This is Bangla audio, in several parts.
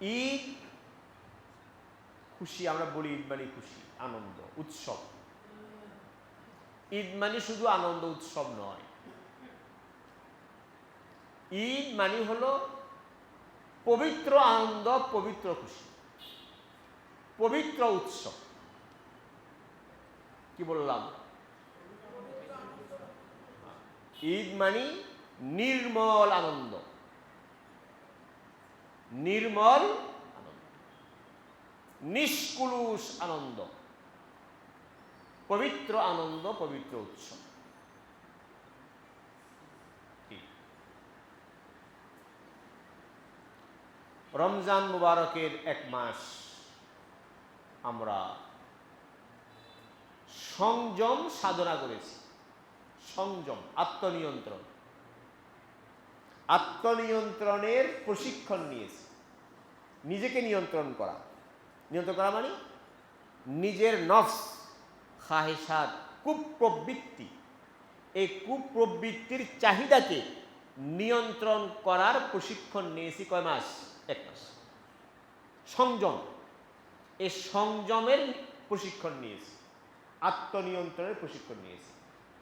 ঈদ খুশি, আমরা বলি ঈদ মানে খুশি, আনন্দ, উৎসব। ঈদ মানে শুধু আনন্দ, উৎসব নয়। ঈদ মানে হলো পবিত্র আনন্দ, পবিত্র খুশি, পবিত্র উৎসব। কি বললাম? ঈদ মানে নির্মল আনন্দ। নির্মল আনন্দ। নিষ্কুলুষ আনন্দ। পবিত্র আনন্দ, পবিত্র উৎসব। রমজান মুবারকের এক মাস আমরা সংযম সাধনা করেছি। সংযম, আত্মনিয়ন্ত্রণ। আত্মনিয়ন্ত্রণের প্রশিক্ষণ নিয়েছি। নিজেকে নিয়ন্ত্রণ করা। নিয়ন্ত্রণ করা মানে? নিজের নফস খাহেসাত কুপ্রবৃত্তি। এই কুপ্রবৃত্তির চাহিদাকে নিয়ন্ত্রণ করার প্রশিক্ষণ নিয়েছি কয় মাস? এক মাস। সংযম। এই সংযমের প্রশিক্ষণ নিয়েছি। আত্মনিয়ন্ত্রণের প্রশিক্ষণ নিয়েছি।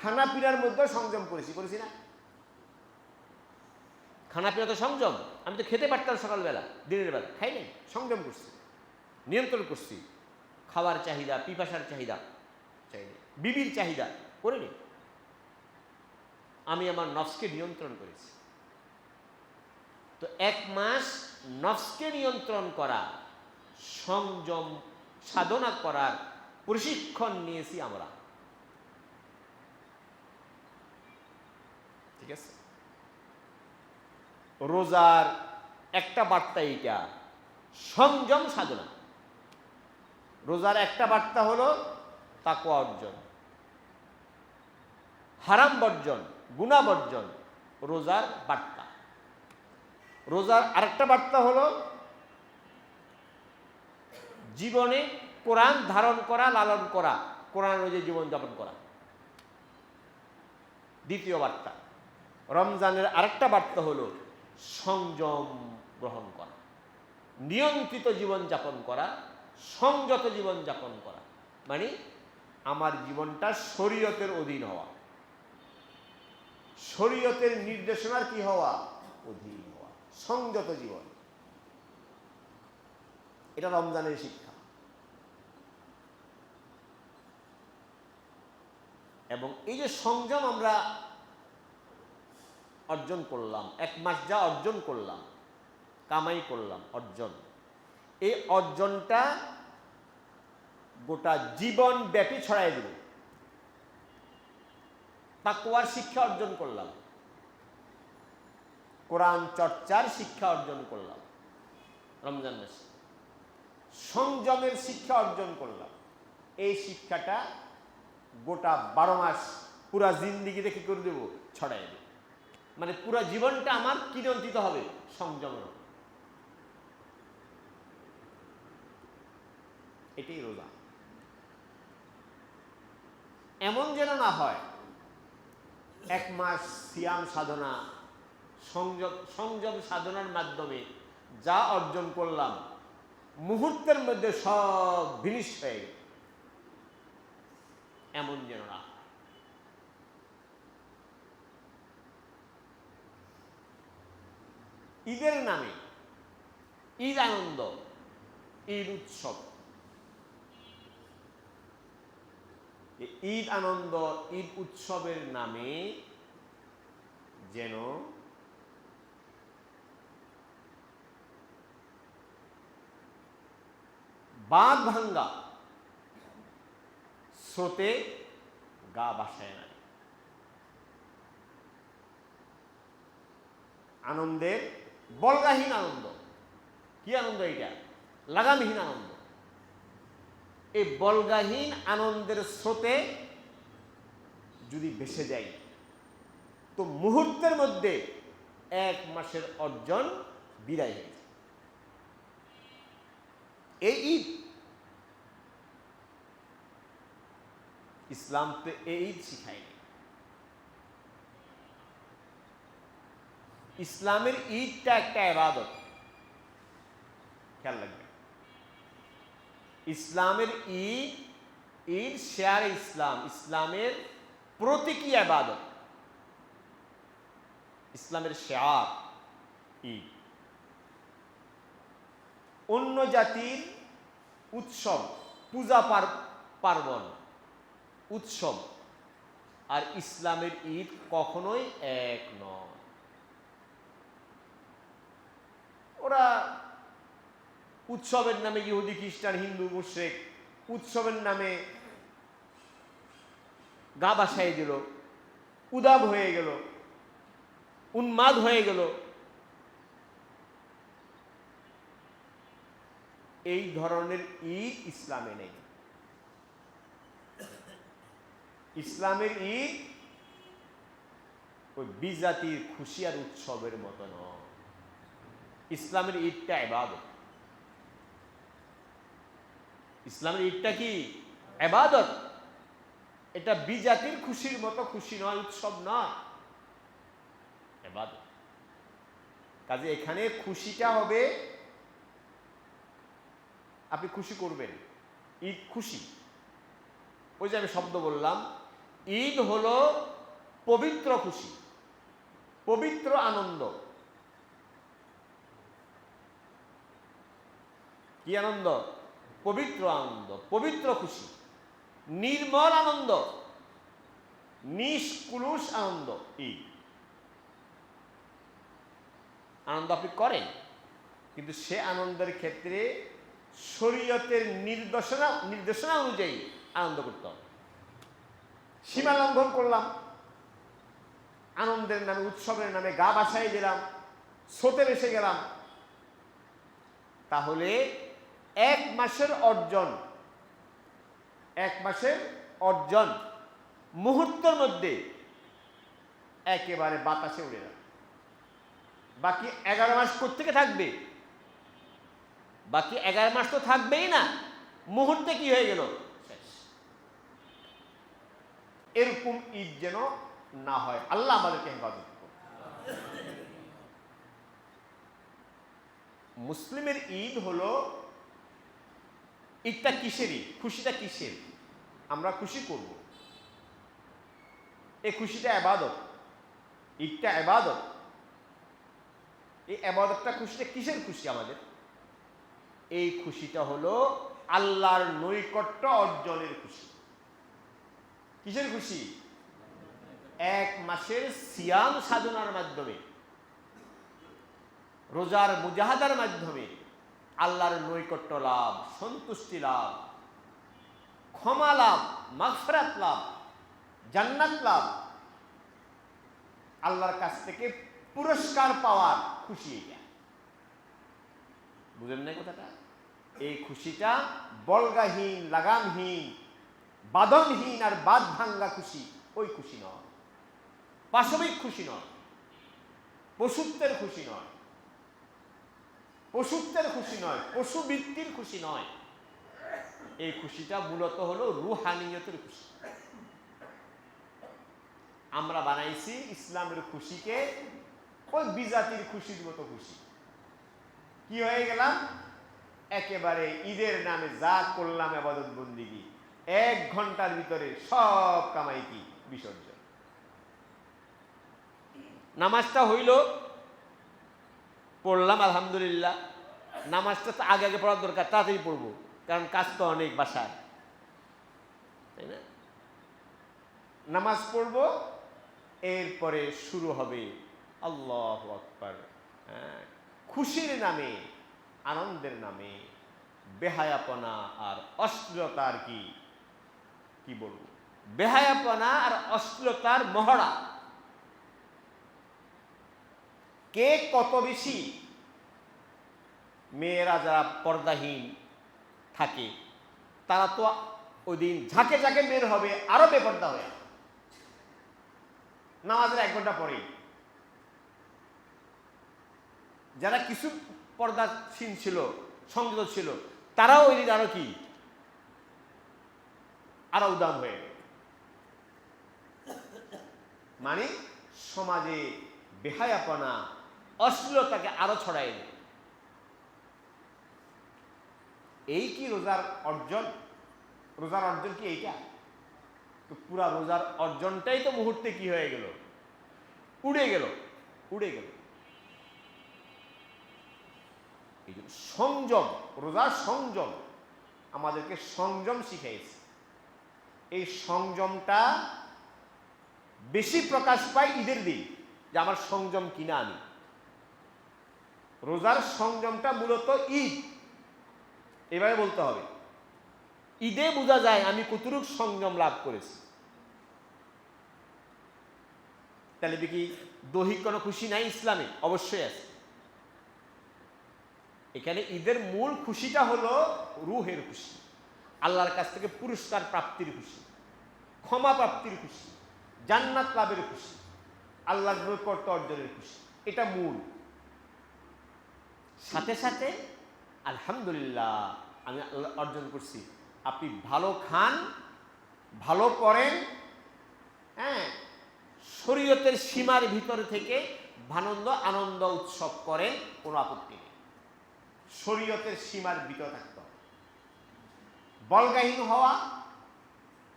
খানা পিনার মধ্যে সংযম করেছি করেছি না? খানা পিনা তো সংযম। আমি তো খেতে পারতাম সকালবেলা দিনের বেলা। খাই নাই? সংযম করছি। নিয়ন্ত্রণ করছি। খাওয়ার চাহিদা পিপাসার চাহিদা চাহিদা। বিবির চাহিদা করিনি আমি আমার নফসকে নিয়ন্ত্রণ করেছি। তো এক মাস নফসকে নিয়ন্ত্রণ করা সংযম সাধনা করার প্রশিক্ষণ নিয়েছি আমরা। ঠিক আছে? রোজার একটা বার্তা এইটা, সংযম সাধনা। রোজার একটা বার্তা হলো তাকুয়া অর্জন। হারাম বর্জন গুণা বর্জন, রোজার বার্তা। রোজার আরেকটা বার্তা হলো, জীবনে কোরআন ধারণ করা, লালন করা, কোরআন অনুযায়ী জীবনযাপন করা। দ্বিতীয় বার্তা। রমজানের আরেকটা বার্তা হলো সংযম গ্রহণ করা, নিয়ন্ত্রিত জীবনযাপন করা, সংযত জীবনযাপন করা। মানে আমার জীবনটা শরীয়তের অধীন হওয়া। শরীয়তের নির্দেশনার কি হওয়া? অধীন হওয়া। সংযত জীবন। এটা রমজানের শিক্ষা। এবং এই যে সংযম আমরা অর্জন করলাম। এক মাস যা অর্জন করলাম, কামাই করলাম অর্জন। এই অর্জনটা গোটা জীবন ব্যাপী ছড়াই দেব তাকুয়ার শিক্ষা অর্জন করলাম। কোরআন চর্চার শিক্ষা অর্জন করলাম। রমজান মাসে। সংযমের শিক্ষা অর্জন করলাম। এই শিক্ষাটা গোটা বারো মাস পুরা জিন্দিগিতে কি করে দেবো? ছড়াই দেব মানে পুরো জীবনটা আমার কি নিয়ন্ত্রিত হবে উপর। এটাই রোজা। এমন যেন না হয়, এক মাস সিয়াম সাধনা, সংযম সংযম সাধনার মাধ্যমে যা অর্জন করলাম, মুহূর্তের মধ্যে সব বিনিশ হয়ে গেল। এমন যেন না হয়। ঈদের নামে, ঈদ আনন্দ, ঈদ উৎসব। ঈদ আনন্দ, ঈদ উৎসবের নামে যেন বাঁধ ভাঙ্গা স্রোতে গা বাসায় না। আনন্দের বলগাহীন আনন্দ। কি আনন্দ এটা লাগামহীন আনন্দ। এই বলগাহীন আনন্দের স্রোতে যদি ভেসে যাই তো মুহূর্তের মধ্যে এক মাসের অর্জন বিদায় হয়ে এই ঈদ ইসলাম তো এই ঈদ শিখায়নি ইসলামের ঈদটা একটা এবাদত খেয়াল রাখবেন ইসলামের ঈদ ঈদ শেয়ার ইসলাম, ইসলামের প্রতীকী আবাদত ইসলামের শেয়ার, ঈদ। অন্য জাতির উৎসব, পূজা পার্বণ, উৎসব। আর ইসলামের ঈদ কখনোই এক নয়। ওরা উৎসবের নামে ইহুদি, খ্রিস্টান, হিন্দু, মুশ্রেক, উৎসবের নামে গা বাসায় দিল, উদাব হয়ে গেল, উন্মাদ হয়ে গেল। এই ধরনের ঈদ ইসলামে নেই। ইসলামের ঈদ ওই বিজাতির খুশি আর উৎসবের মতো নয়। ইসলামের ঈদটা এবাদত। ইসলামের ঈদটা কি? এবাদত। এটা বিজাতির খুশির মতো খুশি নয়, উৎসব না এবাদত। কাজে এখানে খুশিটা হবে, আপনি খুশি করবেন। ঈদ খুশি। ওই যে আমি শব্দ বললাম, ঈদ হলো পবিত্র খুশি, পবিত্র আনন্দ। কি আনন্দ? পবিত্র আনন্দ, পবিত্র খুশি, নির্মল আনন্দ, নিষ্কুলুষ আনন্দ ঈদ আনন্দ আপনি করেন, কিন্তু সে আনন্দের ক্ষেত্রে শরীয়তের নির্দেশনা নির্দেশনা অনুযায়ী আনন্দ করতে হবে। সীমা লঙ্ঘন করলাম, আনন্দের নামে, উৎসবের নামে গা বাসায় গেলাম স্রোতে বেসে গেলাম, তাহলে এক মাসের অর্জন। এক মাসের অর্জন। মুহূর্তের মধ্যে একেবারে বাতাসে উড়ে গেল বাকি এগারো মাস কোথেকে থাকবে? বাকি এগারো মাস তো থাকবেই না। মুহূর্তে কি হয়ে গেল? এরকম ঈদ যেন না হয়। আল্লাহ আমাদেরকে হেফাজত মুসলিমের ঈদ হলো ঈদটা কিসেরই? খুশিটা কিসের? আমরা খুশি করব। এই খুশিটা আবাদত। ঈদটা আবাদত। এই আবাদতটা খুশিটা কিসের খুশি আমাদের? এই খুশিটা হলো আল্লাহর নৈকট্য অর্জনের খুশি। কিসের খুশি? এক মাসের সিয়াম সাধনার মাধ্যমে। রোজার মুজাহাদার মাধ্যমে। আল্লাহর নৈকট্য লাভ, সন্তুষ্টি লাভ, ক্ষমা লাভ, মাগফরাত লাভ, জান্নাত লাভ। আল্লাহর কাছ থেকে পুরস্কার পাওয়ার খুশি এটা বুঝলেন না কথাটা? এই খুশিটা বলগাহীন, লাগামহীন, বাদনহীন আর বাদ ভাঙ্গা খুশি, ওই খুশি নয়। পাশবিক খুশি নয়। পশুত্বের খুশি নয়। পশুত্বের খুশি নয়, পশুবৃত্তির খুশি নয়। এই খুশিটা মূলত হলো রুহানিয়তের খুশি। আমরা বানাইছি ইসলামের খুশিকে ওই বিজাতির খুশির মতো খুশি। কি হয়ে গেলাম? একেবারে ঈদের নামে যা করলাম আবাদত বন্দিগি, এক ঘণ্টার ভিতরে সব কামাই কি বিসর্জন। নামাজটা হইল পড়লাম, আলহামদুলিল্লাহ। নামাজটা তো আগে আগে পড়ার দরকার, তাড়াতাড়ি পড়ব, কারণ কাজ তো অনেক বাসায়। তাই না? নামাজ পড়ব, এরপরে শুরু হবে আল্লাহ আকবর। খুশির নামে, আনন্দের নামে, বেহায়াপনা আর অশ্লীলতার কি কি বলব? বেহায়াপনা আর অশ্লীলতার মহড়া। কে কত বেশি? মেয়েরা যারা পর্দাহীন থাকে, তারা তো ওই দিন ঝাঁকে ঝাঁকে বের হবে, আরও বেপর্দা হয়ে নামাজের এক ঘণ্টা পরে যারা কিছু পর্দাসীন ছিল, সংযত ছিল, তারাও ওই দিন আরও কি? আরও উদাম হয়ে মানে সমাজে বেহায়াপনা অশ্লীলতাকে আরও ছড়াই দেয় এই কি রোজার অর্জন? রোজার অর্জন কি এইটা? তো পুরা রোজার অর্জনটাই তো মুহূর্তে কি হয়ে গেল? উড়ে গেল উড়ে গেল। সংযম, রোজার সংযম আমাদেরকে সংযম শিখাইছে। এই সংযমটা বেশি প্রকাশ পায় ঈদের দিন, যে আমার সংযম কিনা আমি। রোজার সংযমটা মূলত ঈদ। এভাবে বলতে হবে, ঈদে বোঝা যায় আমি কতটুক সংযম লাভ করেছি। তাহলে কি দৈহিক কোনো খুশি নাই ইসলামে? অবশ্যই আছে। এখানে ঈদের মূল খুশিটা হলো রুহের খুশি, আল্লাহর কাছ থেকে পুরস্কার প্রাপ্তির খুশি, ক্ষমা প্রাপ্তির খুশি, জান্নাত লাভের খুশি, আল্লাহর নৈকট্য অর্জনের খুশি। এটা মূল। সাথে সাথে, আলহামদুলিল্লাহ, আমি অর্জন করছি। আপনি ভালো খান, ভালো করেন হ্যাঁ শরীয়তের সীমার ভিতর থেকে ভানন্দ, আনন্দ উৎসব করেন, কোনো আপত্তি নেই। শরীয়তের সীমার ভিতর থাকতে বলগাহীন হওয়া,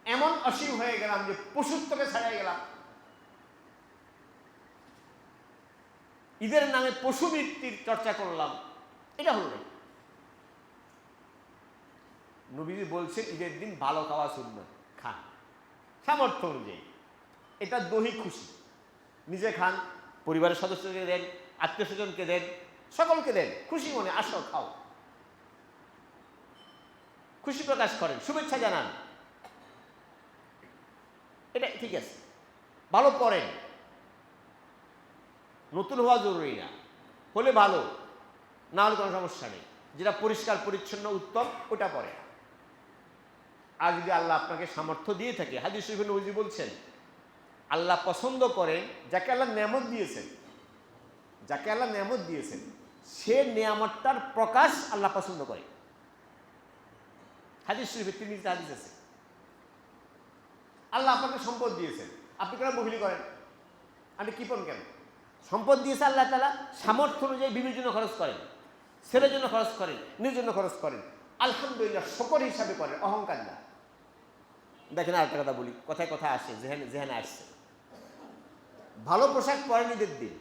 এমন অসীম হয়ে গেলাম যে পশুত্বকে ছাড়াই গেলাম। ঈদের নামে পশু পশুবৃত্তির চর্চা করলাম। এটা হলো নবীজি বলছেন, ঈদের দিন ভালো খাওয়া শূন্য খান। সামর্থ্য অনুযায়ী। এটা দৈহিক খুশি। নিজে খান, পরিবারের সদস্যকে দেন, আত্মীয় স্বজনকে দেন, সকলকে দেন। খুশি মনে, আসো, খাও। খুশি প্রকাশ করেন, শুভেচ্ছা জানান। এটা ঠিক আছে। ভালো পড়েন। নতুন হওয়া জরুরি না। হলে ভালো না হলে কোনো সমস্যা নেই। যেটা পরিষ্কার, পরিচ্ছন্ন, উত্তম, ওটা পরে আর যদি আল্লাহ আপনাকে সামর্থ্য দিয়ে থাকে হাজির শরীফ নবীজি বলছেন, আল্লাহ পছন্দ করেন, যাকে আল্লাহ নিয়ামত দিয়েছেন, যাকে আল্লাহ নিয়ামত দিয়েছেন, সে নিয়ামতটার প্রকাশ আল্লাহ পছন্দ করে। হাদিস শরীফের তিনি হাদিস আছে। আল্লাহ আপনাকে সম্পদ দিয়েছেন। আপনি কেন বহিলি করেন? আপনি কৃপন কেন? সম্পদ দিয়েছে আল্লাহ তালা সামর্থ্য অনুযায়ী বিভিন্ন জন্য খরচ করেন, ছেলের জন্য খরচ করেন, নিজের জন্য খরচ করেন। আলহামদুলিল্লাহ, শকর হিসাবে করেন অহংকার না। দেখেন আরেকটা কথা বলি, কথায় কথা আসে যেখানে আসছে। ভালো পোশাক পরেন ঈদের দিন।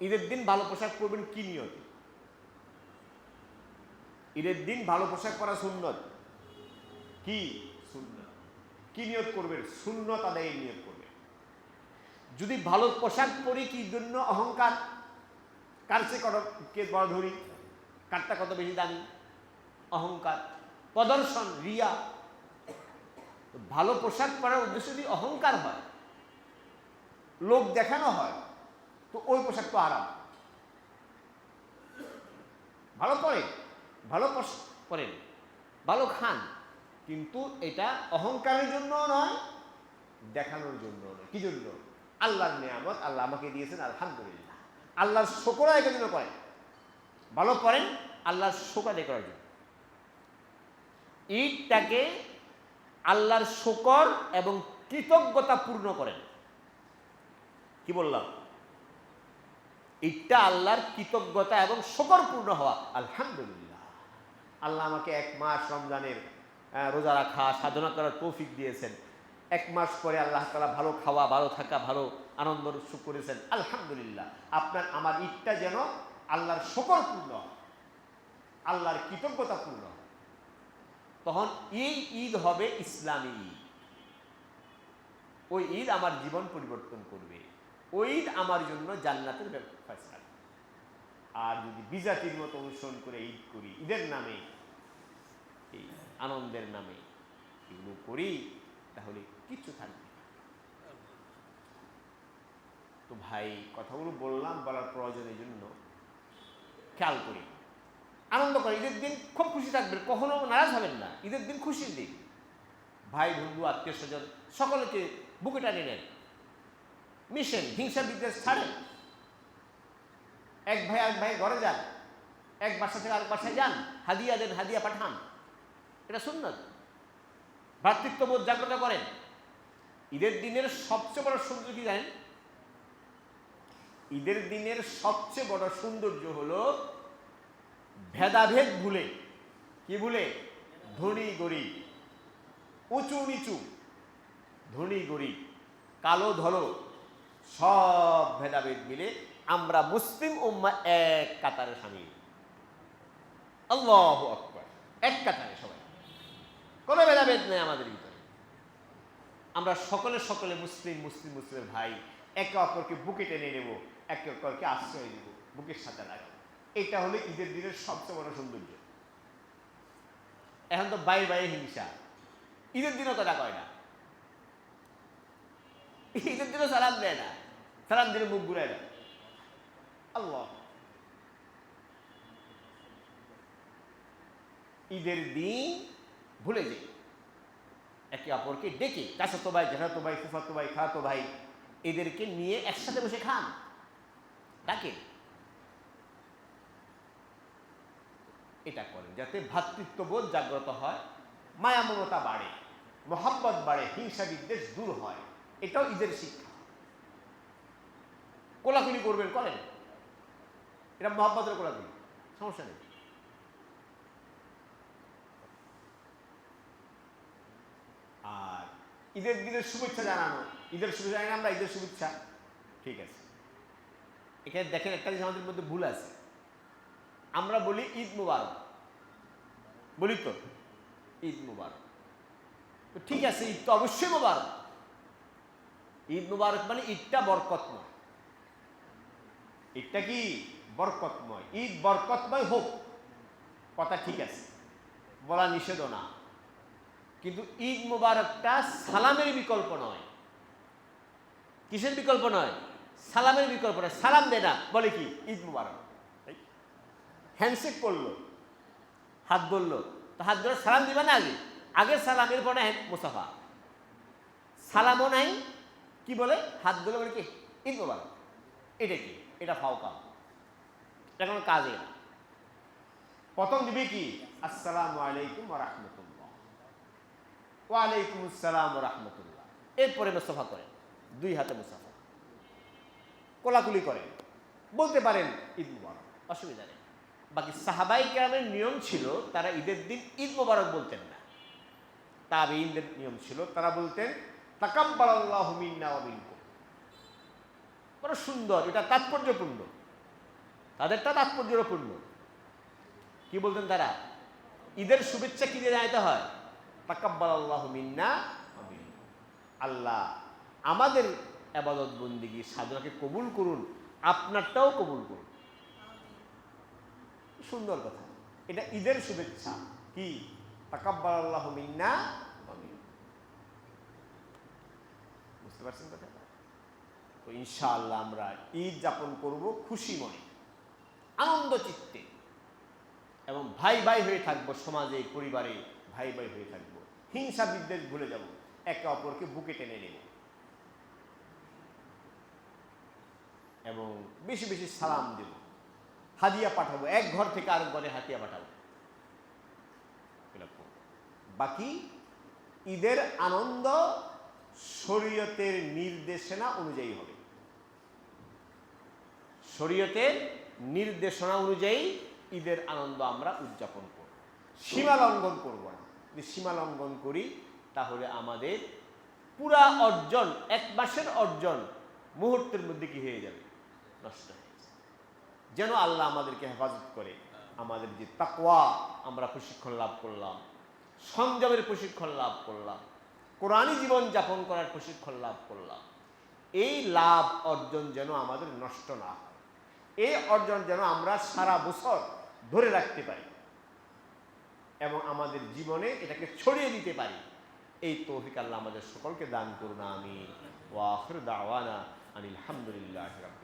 ঈদের দিন ভালো পোশাক পরবেন কি নিয়তে? ঈদের দিন ভালো পোশাক পরা সুন্নত। কি? সুন্নত। কি নিয়ত করবেন? সুন্নত আদায়ের নিয়ত করবেন। যদি ভালো পোশাক পরি কি জন্য অহংকার? কার সে কে বড় ধরি কারটা কত বেশি দামি? অহংকার। প্রদর্শন, রিয়া। ভালো পোশাক পরার উদ্দেশ্য যদি অহংকার হয়, লোক দেখানো হয়, তো ওই পোশাক তো আরাম ভালো পরে, ভালো পরেন, ভালো খান। কিন্তু এটা অহংকারের জন্য নয়, দেখানোর জন্য নয়। কি জন্য? আল্লাহর নিয়ামত আল্লাহ আমাকে দিয়েছেন, আলহামদুলিল্লাহ। আল্লাহর শোকর আয় জন্য করেন। ভালো করেন, আল্লাহর শোক আদায় করার জন্য। ঈদটাকে আল্লাহর শোকর এবং কৃতজ্ঞতা পূর্ণ করেন। কি বললাম? ঈদটা আল্লাহর কৃতজ্ঞতা এবং শকর পূর্ণ হওয়া, আলহামদুলিল্লাহ। আল্লাহ আমাকে এক মাস রমজানের রোজা রাখা, সাধনা করার তৌফিক দিয়েছেন। এক মাস পরে আল্লাহ তালা ভালো খাওয়া, ভালো থাকা, ভালো আনন্দ সুখ করেছেন। আলহামদুলিল্লাহ। আপনার, আমার ঈদটা যেন আল্লাহর শকর পূর্ণ আল্লাহর কৃতজ্ঞতা পূর্ণ তখন এই ঈদ হবে ইসলামী ঈদ। ওই ঈদ আমার জীবন পরিবর্তন করবে। ওই ঈদ আমার জন্য জান্নাতের ফেসলা আর যদি বিজাতির মতো অনুসরণ করে ঈদ করি, ঈদের নামে, এই আনন্দের নামে এগুলো করি তাহলে কিচ্ছু থাকবে তো ভাই, কথাগুলো বললাম, বলার প্রয়োজনের জন্য খেয়াল করি। আনন্দ করে, ঈদের দিন খুব খুশি থাকবেন, কখনো নারাজ হবেন না, ঈদের দিন খুশির দিন। ভাই, বন্ধু, আত্মীয় স্বজন, সকলকে বুকে টানে নেন। মিশেন, হিংসা বিদ্বেষ ছাড়েন। এক ভাই এক ভাই ঘরে যান। এক বাসা থেকে আরেক বাসায় যান। হাদিয়া দেন, হাদিয়া পাঠান। এটা সুন্দর ভ্রাতৃত্ববোধ জাগ্রত করেন। ঈদের দিনের সবচেয়ে বড় সৌন্দর্য কি জানেন? ঈদের দিনের সবচেয়ে বড় সৌন্দর্য হলো ভেদাভেদ ভুলে। কি ভুলে? ধনী গরিব। উঁচু নিচু। ধনী গরিব। কালো ধলো সব ভেদাভেদ মিলে আমরা মুসলিম উম্মা এক কাতারে সামিল আল্লাহ এক কাতারে সবাই। কোনো ভেদাভেদ নেই আমাদের ভিতরে। আমরা সকলে সকলে মুসলিম মুসলিম, মুসলিমের ভাই। একে অপরকে বুকে টেনে নেব, একে অপরকে আশ্রয় দেব, বুকের সাথে রাখব। এটা হলো ঈদের দিনের সবচেয়ে বড় সৌন্দর্য। এখন তো বাই বাই হিংসা। ঈদের দিনও তো কয় না। ঈদের দিনও সালাম দেয় না। সালাম দিলে মুখ ঘুরায় না। আল্লাহ। ঈদের দিন ভুলে যাই। একে অপরকে ডেকে চাচাতো ভাই জেঠাতো ভাই ফুফাতো ভাই খাতো ভাই, এদেরকে নিয়ে একসাথে বসে খান। ডাকে এটা করেন, যাতে ভ্রাতৃত্ববোধ জাগ্রত হয় মায়া মমতা বাড়ে মোহাম্মত বাড়ে, হিংসা বিদ্বেষ দূর হয়। এটাও ঈদের শিক্ষা। কোলাকুলি করবেন, করেন। এটা মোহাম্মতের কোলাকুলি, সমস্যা নেই। ঈদের দিনের শুভেচ্ছা জানানো। ঈদের শুভেচ্ছা জানি আমরা, ঈদের শুভেচ্ছা। ঠিক আছে। এখানে দেখেন একটা জিনিস আমাদের মধ্যে ভুল আছে। আমরা বলি ঈদ মুবারক। বলি তো? ঈদ মুবারক। তো ঠিক আছে, ঈদ তো অবশ্যই মুবারক। ঈদ মুবারক মানে ঈদটা বরকতময়। ঈদটা কি? বরকতময়। ঈদ বরকতময় হোক। কথা ঠিক আছে। বলা নিষেধ না। কিন্তু ঈদ মুবারকটা সালামের বিকল্প নয়। কিসের বিকল্প নয়? সালামের বিকল্প নয়। সালাম দে না বলে কি? ঈদ মুবারক। হ্যান্ডশেক করল, হাত বলল তো হাত ধরে সালাম দিবে না আগে? আগে সালাম, এরপরে হ্যাঁ মুসাফা। সালামও নাই, কি বলে? হাত ধরে বলে কি? ঈদ মোবারক। এটা কি? এটা ফাও কাম। এটা কোনো কাজে প্রথম দিবে কি? আসসালামু আলাইকুম রহমতুল্লাহ। ওয়ালাইকুম আসসালাম রহমতুল্লাহ। এরপরে মুসাফা করেন, দুই হাতে মুসাফা। কোলাকুলি করেন, বলতে পারেন ঈদ মুবারক, অসুবিধা নেই। বাকি সাহাবাই কেরামের নিয়ম ছিল, তারা ঈদের দিন ঈদ মুবারক বলতেন না। তাবিনদের নিয়ম ছিল, তারা বলতেন তাকাব্বাল আল্লাহ বড় সুন্দর, এটা তাৎপর্যপূর্ণ। তাদেরটা তাৎপর্যপূর্ণ। কি বলতেন তারা? ঈদের শুভেচ্ছা কি দিয়ে জানাতে হয়? আল্লাহ মিন্না। আল্লাহ, আমাদের আবাদত বন্দিগি সাধনাকে কবুল করুন, আপনারটাও কবুল করুন। সুন্দর কথা। এটা ঈদের শুভেচ্ছা। কি? তাকাব্বাল আল্লাহ মিন্না। বুঝতে পারছেন কথাটা ইনশাআল্লাহ আমরা ঈদ যাপন করব খুশি মনে, আনন্দ চিত্তে। এবং ভাই ভাই হয়ে থাকব সমাজে, পরিবারে ভাই ভাই হয়ে থাকব। হিংসা বিদ্বেষ ভুলে যাব। একে অপরকে বুকে টেনে নেব। এবং বেশি বেশি সালাম দেব। হাদিয়া পাঠাবো। এক ঘর থেকে আরেক ঘরে হাতিয়া পাঠাবো। বাকি ঈদের আনন্দ শরীয়তের নির্দেশনা অনুযায়ী হবে। শরীয়তের নির্দেশনা অনুযায়ী ঈদের আনন্দ আমরা উদযাপন করব। সীমা লঙ্ঘন করব না। যদি সীমা লঙ্ঘন করি, তাহলে আমাদের পুরা অর্জন, এক মাসের অর্জন মুহূর্তের মধ্যে কি হয়ে যাবে? নষ্ট হয়ে যাবে। যেন আল্লাহ আমাদেরকে হেফাজত করে, আমাদের যে তাকওয়া, আমরা প্রশিক্ষণ লাভ করলাম, সংযমের প্রশিক্ষণ লাভ করলাম কোরআনী জীবন যাপন করার প্রশিক্ষণ লাভ করলাম, এই লাভ, অর্জন যেন আমাদের নষ্ট না হয়। এই অর্জন যেন আমরা সারা বছর ধরে রাখতে পারি। এবং আমাদের জীবনে এটাকে ছড়িয়ে দিতে পারি। এই তৌফিক আল্লাহ আমাদের সকলকে দান করুন আমি ওয়াহর দাওয়ানা আনিল হামদুলিল্লাহ রাব্বিল